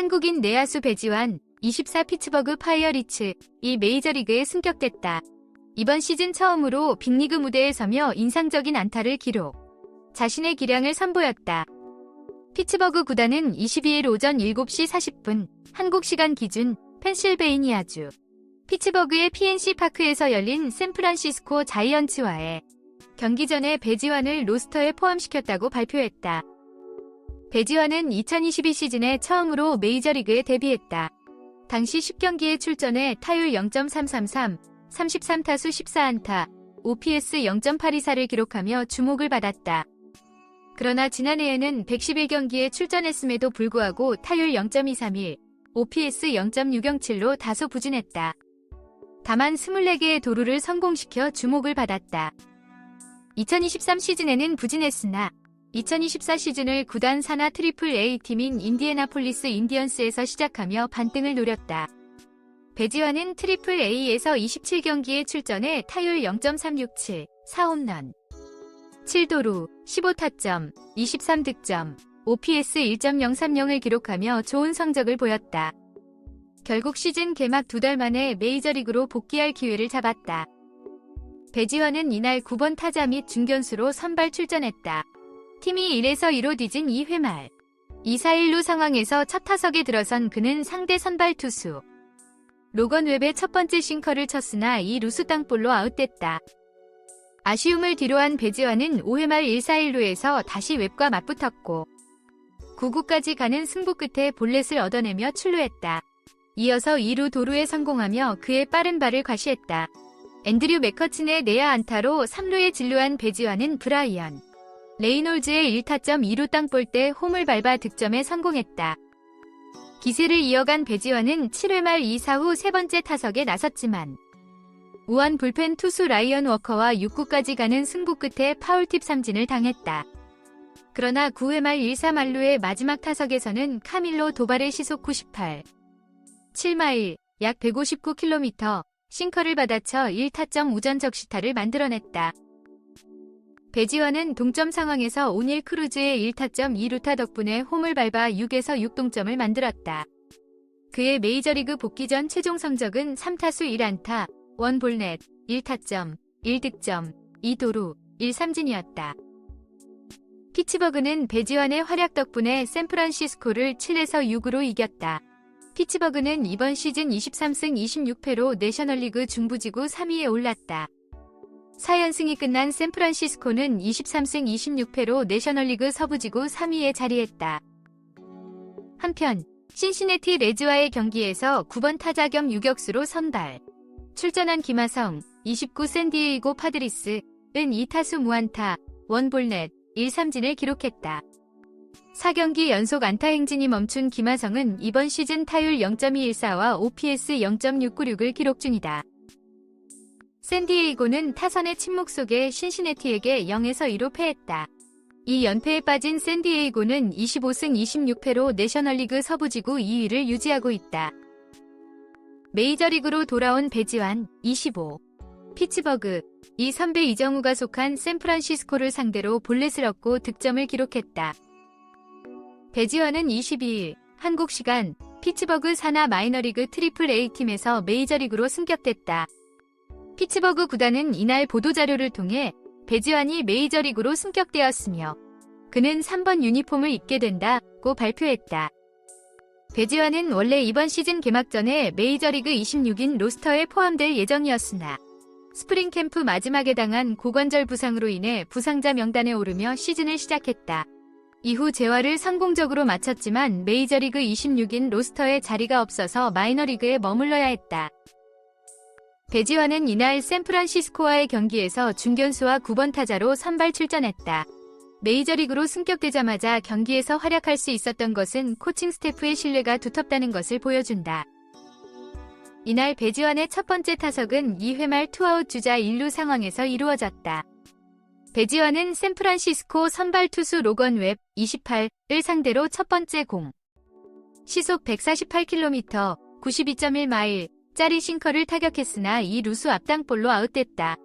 한국인 내야수 배지환, 24 피츠버그 파이어리츠, 이 메이저리그에 승격됐다. 이번 시즌 처음으로 빅리그 무대에 서며 인상적인 안타를 기록. 자신의 기량을 선보였다. 피츠버그 구단은 22일 오전 7시 40분 한국 시간 기준 펜실베이니아주 피츠버그의 PNC 파크에서 열린 샌프란시스코 자이언츠와의 경기 전에 배지환을 로스터에 포함시켰다고 발표했다. 배지환은 2022 시즌에 처음으로 메이저리그에 데뷔했다. 당시 10경기에 출전해 타율 0.333, 33타수 14안타, OPS 0.824를 기록하며 주목을 받았다. 그러나 지난해에는 111경기에 출전했음에도 불구하고 타율 0.231, OPS 0.607로 다소 부진했다. 다만 24개의 도루를 성공시켜 주목을 받았다. 2023 시즌에는 부진했으나 2024 시즌을 구단 산하 트리플 A 팀인 인디애나폴리스 인디언스에서 시작하며 반등을 노렸다. 배지환은 트리플 A에서 27경기에 출전해 타율 0.367, 4홈런, 7도루, 15타점, 23득점, OPS 1.030을 기록하며 좋은 성적을 보였다. 결국 시즌 개막 두 달 만에 메이저리그로 복귀할 기회를 잡았다. 배지환은 이날 9번 타자 및 중견수로 선발 출전했다. 팀이 1에서 2로 뒤진 2회 말. 2-4-1루 상황에서 첫 타석에 들어선 그는 상대 선발 투수. 로건 웹의 첫 번째 싱커를 쳤으나 이 루수 땅볼로 아웃됐다. 아쉬움을 뒤로한 배지환은 5회 말 1-4-1루에서 다시 웹과 맞붙었고 9구까지 가는 승부 끝에 볼넷을 얻어내며 출루했다. 이어서 2루 도루에 성공하며 그의 빠른 발을 과시했다. 앤드류 맥커친의 내야 안타로 3루에 진루한 배지환은 브라이언. 레이놀즈의 1타점 2루 땅볼 때 홈을 밟아 득점에 성공했다. 기세를 이어간 배지환은 7회 말 2사 후 세 번째 타석에 나섰지만 우한 불펜 투수 라이언 워커와 6구까지 가는 승부 끝에 파울팁 삼진을 당했다. 그러나 9회 말 1사 만루의 마지막 타석에서는 카밀로 도발의 시속 98, 7마일, 약 159km, 싱커를 받아쳐 1타점 우전 적시타를 만들어냈다. 배지환은 동점 상황에서 오닐 크루즈의 1타점 2루타 덕분에 홈을 밟아 6에서 6동점을 만들었다. 그의 메이저리그 복귀 전 최종 성적은 3타수 1안타, 1볼넷, 1타점, 1득점, 2도루, 1삼진이었다. 피츠버그는 배지환의 활약 덕분에 샌프란시스코를 7에서 6으로 이겼다. 피츠버그는 이번 시즌 23승 26패로 내셔널리그 중부지구 3위에 올랐다. 4연승이 끝난 샌프란시스코는 23승 26패로 내셔널리그 서부지구 3위에 자리했다. 한편 신시내티 레즈와의 경기에서 9번 타자 겸 유격수로 선발. 출전한 김하성, 29 샌디에이고 파드리스 은 2타수 무안타, 원볼넷, 1삼진을 기록했다. 4경기 연속 안타 행진이 멈춘 김하성은 이번 시즌 타율 0.214와 OPS 0.696을 기록 중이다. 샌디에이고는 타선의 침묵 속에 신시내티에게 0에서 2로 패했다. 이 연패에 빠진 샌디에이고는 25승 26패로 내셔널리그 서부지구 2위를 유지하고 있다. 메이저리그로 돌아온 배지환 25. 피츠버그 이 선배 이정우가 속한 샌프란시스코를 상대로 볼넷을 얻고 득점을 기록했다. 배지환은 22일 한국 시간 피츠버그 산하 마이너리그 트리플 A팀에서 메이저리그로 승격됐다. 피츠버그 구단은 이날 보도자료를 통해 배지환이 메이저리그로 승격되었으며 그는 3번 유니폼을 입게 된다고 발표했다. 배지환은 원래 이번 시즌 개막 전에 메이저리그 26인 로스터에 포함될 예정이었으나 스프링 캠프 마지막에 당한 고관절 부상으로 인해 부상자 명단에 오르며 시즌을 시작했다. 이후 재활을 성공적으로 마쳤지만 메이저리그 26인 로스터에 자리가 없어서 마이너리그에 머물러야 했다. 배지환은 이날 샌프란시스코와의 경기에서 중견수와 9번 타자로 선발 출전했다. 메이저리그로 승격되자마자 경기에서 활약할 수 있었던 것은 코칭 스태프의 신뢰가 두텁다는 것을 보여준다. 이날 배지환의 첫 번째 타석은 2회 말 투아웃 주자 1루 상황에서 이루어졌다. 배지환은 샌프란시스코 선발 투수 로건 웹 28을 상대로 첫 번째 공. 시속 148km, 92.1마일, 짜리 싱커를 타격했으나 이 루수 앞땅볼로 아웃됐다.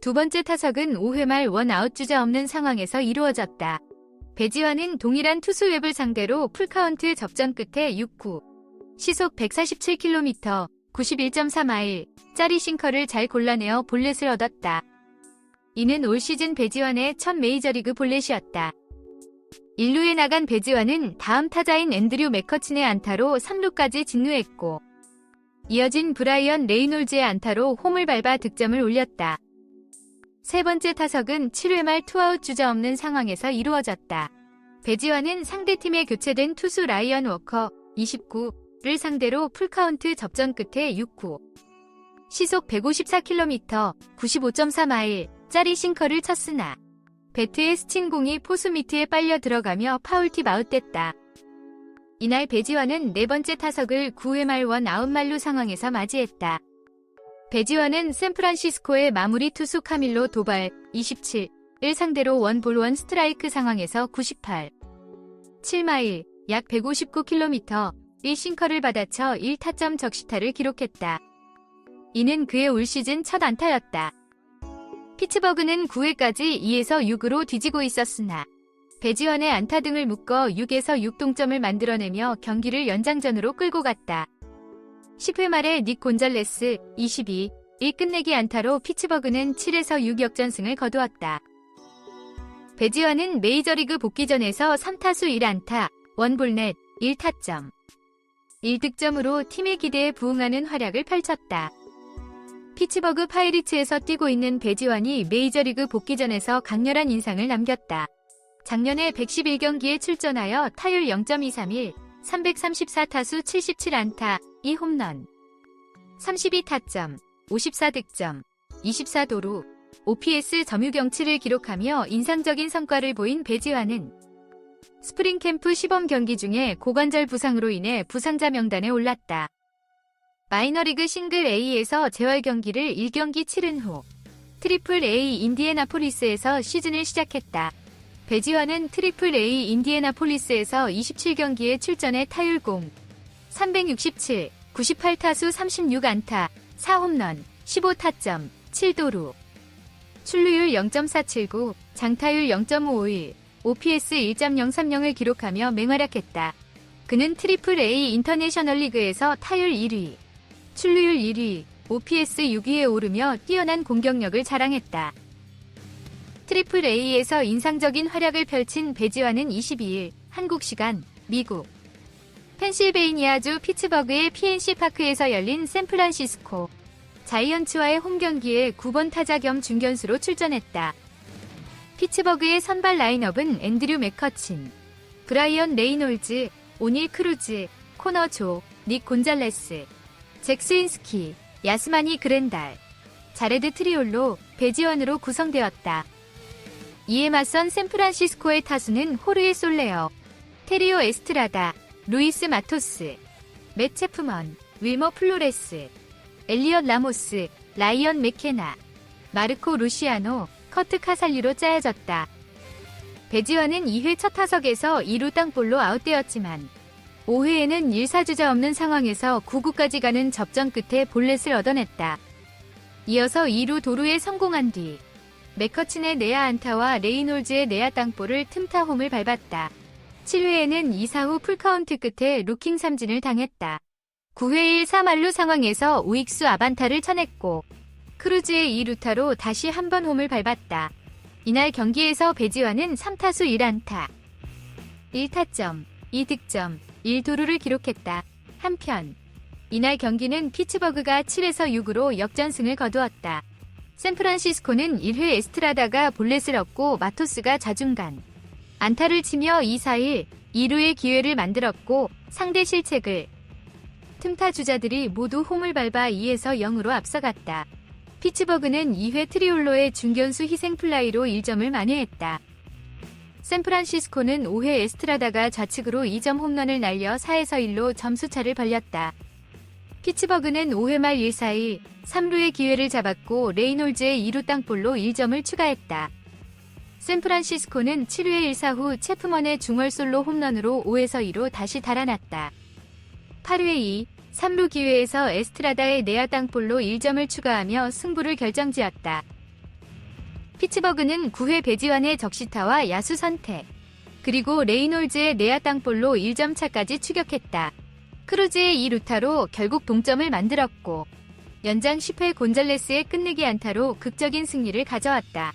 두 번째 타석은 5회 말 원 아웃 주자 없는 상황에서 이루어졌다. 배지환은 동일한 투수 웹을 상대로 풀카운트 접전 끝에 6구, 시속 147km, 91.4마일, 짜리 싱커를 잘 골라내어 볼넷을 얻었다. 이는 올 시즌 배지환의 첫 메이저리그 볼넷이었다. 1루에 나간 배지환은 다음 타자인 앤드류 맥커친의 안타로 3루까지 진루했고 이어진 브라이언 레이놀즈의 안타로 홈을 밟아 득점을 올렸다. 세 번째 타석은 7회 말 투아웃 주자 없는 상황에서 이루어졌다. 배지환은 상대팀에 교체된 투수 라이언 워커 29를 상대로 풀카운트 접전 끝에 6구 시속 154km 95.4마일 짜리 싱커를 쳤으나 배트에 스친 공이 포수 밑에 빨려 들어가며 파울팁 아웃됐다. 이날 배지환은 네 번째 타석을 9회 말 원 아웃말루 상황에서 맞이했다. 배지환은 샌프란시스코의 마무리 투수 카밀로 도발 27을 상대로 원볼 원 스트라이크 상황에서 98, 7마일 약 159km 의 싱커를 받아쳐 1타점 적시타를 기록했다. 이는 그의 올 시즌 첫 안타였다. 피츠버그는 9회까지 2에서 6으로 뒤지고 있었으나 배지환의 안타 등을 묶어 6에서 6동점을 만들어내며 경기를 연장전으로 끌고 갔다. 10회 말에 닉 곤잘레스 22, 1 끝내기 안타로 피츠버그는 7에서 6 역전승을 거두었다. 배지환은 메이저리그 복귀전에서 3타수 1안타, 원볼넷, 1타점, 1득점으로 팀의 기대에 부응하는 활약을 펼쳤다. 피츠버그 파이리츠에서 뛰고 있는 배지환이 메이저리그 복귀전에서 강렬한 인상을 남겼다. 작년에 111경기에 출전하여 타율 0.231, 334타수 77안타, 2홈런, 32타점, 54득점, 24도루, OPS 점유경치를 기록하며 인상적인 성과를 보인 배지환은 스프링 캠프 시범 경기 중에 고관절 부상으로 인해 부상자 명단에 올랐다. 마이너리그 싱글 A에서 재활 경기를 1경기 치른 후 트리플 A 인디애나폴리스에서 시즌을 시작했다. 배지환은 트리플 A 인디애나폴리스에서 27경기에 출전해 타율 공 367, 98타수 36안타, 4홈런, 15타점, 7도루, 출루율 0.479, 장타율 0.551, OPS 1.030을 기록하며 맹활약했다. 그는 트리플 A 인터내셔널 리그에서 타율 1위, 출루율 1위, OPS 6위에 오르며 뛰어난 공격력을 자랑했다. 트리플 A에서 인상적인 활약을 펼친 배지환은 22일 한국 시간 미국 펜실베이니아주 피츠버그의 PNC 파크에서 열린 샌프란시스코 자이언츠와의 홈 경기에 9번 타자 겸 중견수로 출전했다. 피츠버그의 선발 라인업은 앤드류 맥커친, 브라이언 레이놀즈, 오닐 크루즈, 코너 조, 닉 곤잘레스, 잭 스윈스키, 야스마니 그랜달, 자레드 트리올로 배지원으로 구성되었다. 이에 맞선 샌프란시스코의 타수는 호르에 솔레어, 테리오 에스트라다, 루이스 마토스, 맷 체프먼, 윌머 플로레스, 엘리엇 라모스, 라이언 맥케나, 마르코 루시아노, 커트 카살리로 짜여졌다. 배지환은 2회 첫 타석에서 2루 땅볼로 아웃되었지만 5회에는 1사주자 없는 상황에서 9구까지 가는 접전 끝에 볼넷을 얻어냈다. 이어서 2루 도루에 성공한 뒤 맥커친의 내야 안타와 레이놀즈의 내야 땅볼을 틈타 홈을 밟았다. 7회에는 2사 후 풀카운트 끝에 루킹 삼진을 당했다. 9회 1 3말루 상황에서 우익수 아반타를 쳐냈고 크루즈의 2루타로 다시 한 번 홈을 밟았다. 이날 경기에서 배지환은 3타수 1안타, 1타점, 2득점, 1도루를 기록했다. 한편 이날 경기는 피츠버그가 7에서 6으로 역전승을 거두었다. 샌프란시스코는 1회 에스트라다가 볼넷을 얻고 마토스가 자중간 안타를 치며 2-4-1, 2루의 기회를 만들었고 상대 실책을 틈타 주자들이 모두 홈을 밟아 2에서 0으로 앞서갔다. 피츠버그는 2회 트리올로의 중견수 희생 플라이로 1점을 만회했다. 샌프란시스코는 5회 에스트라다가 좌측으로 2점 홈런을 날려 4에서 1로 점수차를 벌렸다. 피츠버그는 5회 말 1-4-1, 3루의 기회를 잡았고 레이놀즈의 2루 땅볼로 1점을 추가했다. 샌프란시스코는 7회 1사 후 체프먼의 중얼 솔로 홈런으로 5에서 2로 다시 달아났다. 8회 2, 3루 기회에서 에스트라다의 내야 땅볼로 1점을 추가하며 승부를 결정지었다. 피츠버그는 9회 배지환의 적시타와 야수 선택, 그리고 레이놀즈의 내야 땅볼로 1점 차까지 추격했다. 크루즈의 이 루타로 결국 동점을 만들었고 연장 10회 곤잘레스의 끝내기 안타로 극적인 승리를 가져왔다.